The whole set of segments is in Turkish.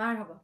Merhaba.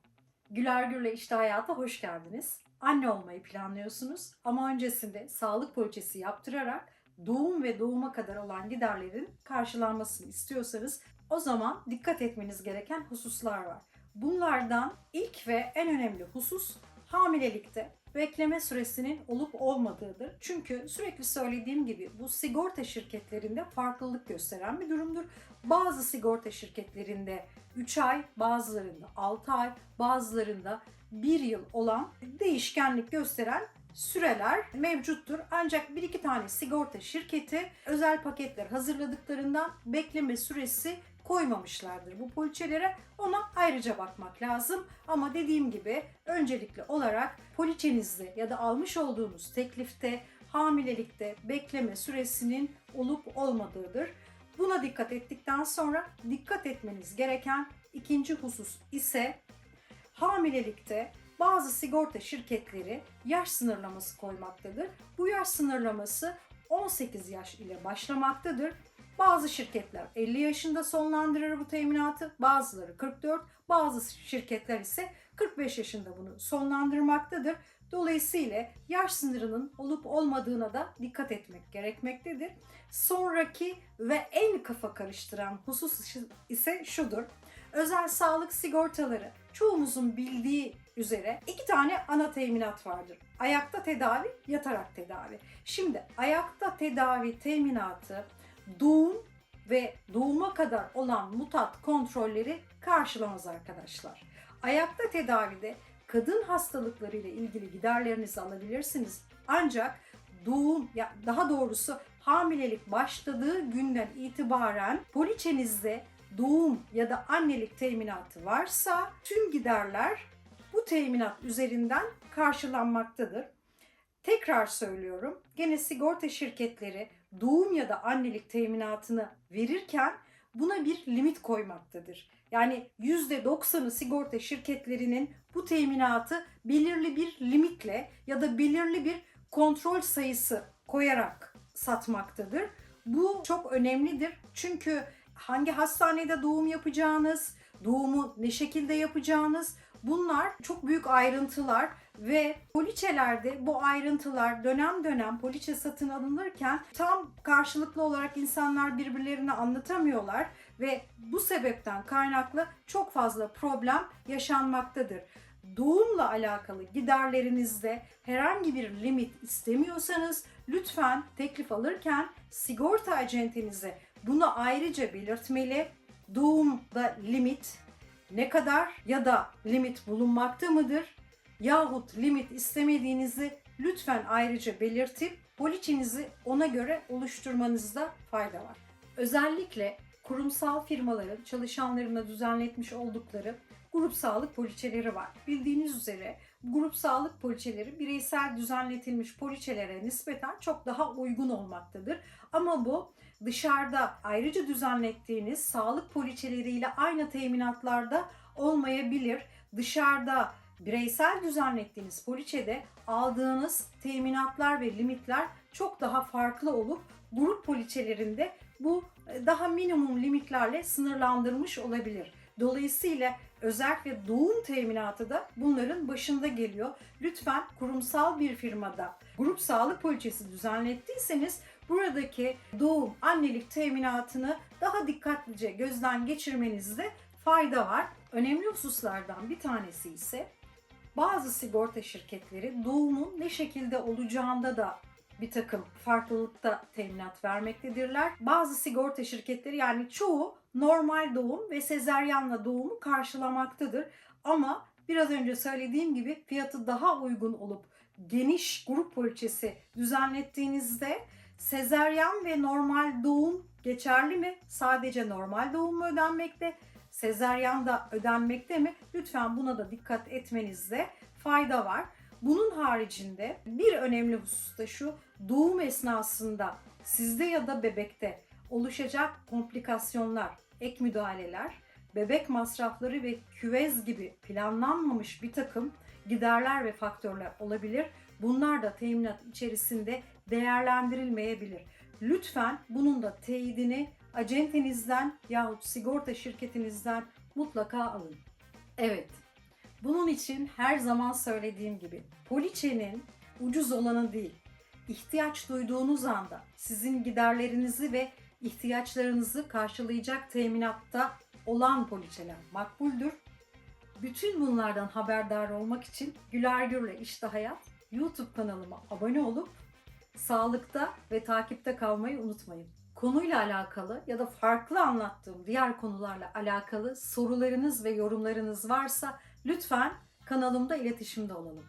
Güler Gür'le İşte Hayata hoş geldiniz. Anne olmayı planlıyorsunuz ama öncesinde sağlık poliçesi yaptırarak doğum ve doğuma kadar olan giderlerin karşılanmasını istiyorsanız o zaman dikkat etmeniz gereken hususlar var. Bunlardan ilk ve en önemli husus hamilelikte bekleme süresinin olup olmadığıdır. Çünkü sürekli söylediğim gibi bu sigorta şirketlerinde farklılık gösteren bir durumdur. Bazı sigorta şirketlerinde 3 ay, bazılarında 6 ay, bazılarında 1 yıl olan değişkenlik gösteren süreler mevcuttur. Ancak bir iki tane sigorta şirketi özel paketler hazırladıklarından bekleme süresi koymamışlardır bu poliçelere. Ona ayrıca bakmak lazım. Ama dediğim gibi öncelikli olarak poliçenizde ya da almış olduğunuz teklifte hamilelikte bekleme süresinin olup olmadığıdır. Buna dikkat ettikten sonra dikkat etmeniz gereken ikinci husus ise hamilelikte bazı sigorta şirketleri yaş sınırlaması koymaktadır. Bu yaş sınırlaması 18 yaş ile başlamaktadır. Bazı şirketler 50 yaşında sonlandırır bu teminatı, bazıları 44, bazı şirketler ise 45 yaşında bunu sonlandırmaktadır. Dolayısıyla yaş sınırının olup olmadığına da dikkat etmek gerekmektedir. Sonraki ve en kafa karıştıran husus ise şudur. Özel sağlık sigortaları çoğumuzun bildiği üzere iki tane ana teminat vardır. Ayakta tedavi, yatarak tedavi. Şimdi ayakta tedavi teminatı doğum ve doğuma kadar olan mutat kontrolleri karşılamaz arkadaşlar. Ayakta tedavide kadın hastalıkları ile ilgili giderlerinizi alabilirsiniz. Ancak doğum ya daha doğrusu hamilelik başladığı günden itibaren poliçenizde doğum ya da annelik teminatı varsa tüm giderler bu teminat üzerinden karşılanmaktadır. Tekrar söylüyorum. Gene sigorta şirketleri doğum ya da annelik teminatını verirken buna bir limit koymaktadır. Yani %90'ı sigorta şirketlerinin bu teminatı belirli bir limitle ya da belirli bir kontrol sayısı koyarak satmaktadır. Bu çok önemlidir. Çünkü hangi hastanede doğum yapacağınız, doğumu ne şekilde yapacağınız bunlar çok büyük ayrıntılar ve poliçelerde bu ayrıntılar dönem dönem poliçe satın alınırken tam karşılıklı olarak insanlar birbirlerine anlatamıyorlar ve bu sebepten kaynaklı çok fazla problem yaşanmaktadır. Doğumla alakalı giderlerinizde herhangi bir limit istemiyorsanız lütfen teklif alırken sigorta acentenize bunu ayrıca belirtmeli. Doğumda limit ne kadar ya da limit bulunmakta mıdır? Yahut limit istemediğinizi lütfen ayrıca belirtip poliçenizi ona göre oluşturmanızda fayda var. Özellikle kurumsal firmaların çalışanlarına düzenletmiş oldukları grup sağlık poliçeleri var. Bildiğiniz üzere grup sağlık poliçeleri bireysel düzenletilmiş poliçelere nispeten çok daha uygun olmaktadır. Ama bu dışarıda ayrıca düzenlettiğiniz sağlık poliçeleriyle aynı teminatlarda olmayabilir. Dışarıda bireysel düzenlettiğiniz poliçede aldığınız teminatlar ve limitler çok daha farklı olup grup poliçelerinde bu daha minimum limitlerle sınırlandırmış olabilir. Dolayısıyla özellikle doğum teminatı da bunların başında geliyor. Lütfen kurumsal bir firmada grup sağlık poliçesi düzenlettiyseniz buradaki doğum annelik teminatını daha dikkatlice gözden geçirmenizde fayda var. Önemli hususlardan bir tanesi ise bazı sigorta şirketleri doğumun ne şekilde olacağında da bir takım farklılıkta teminat vermektedirler. Bazı sigorta şirketleri yani çoğu normal doğum ve sezeryanla doğumu karşılamaktadır. Ama biraz önce söylediğim gibi fiyatı daha uygun olup geniş grup poliçesi düzenlettiğinizde sezeryan ve normal doğum geçerli mi? Sadece normal doğum mu ödenmekte? Sezeryan da ödenmekte mi? Lütfen buna da dikkat etmenizde fayda var. Bunun haricinde bir önemli husus da şu doğum esnasında sizde ya da bebekte oluşacak komplikasyonlar, ek müdahaleler, bebek masrafları ve küvez gibi planlanmamış bir takım giderler ve faktörler olabilir. Bunlar da teminat içerisinde değerlendirilmeyebilir. Lütfen bunun da teyidini acentenizden yahut sigorta şirketinizden mutlaka alın. Evet, Bunun için her zaman söylediğim gibi poliçenin ucuz olanı değil, ihtiyaç duyduğunuz anda sizin giderlerinizi ve ihtiyaçlarınızı karşılayacak teminatta olan poliçeler makbuldür. Bütün bunlardan haberdar olmak için Güler Gür'le İşte Hayat YouTube kanalıma abone olup sağlıkta ve takipte kalmayı unutmayın. Konuyla alakalı ya da farklı anlattığım diğer konularla alakalı sorularınız ve yorumlarınız varsa lütfen kanalımda iletişimde olalım.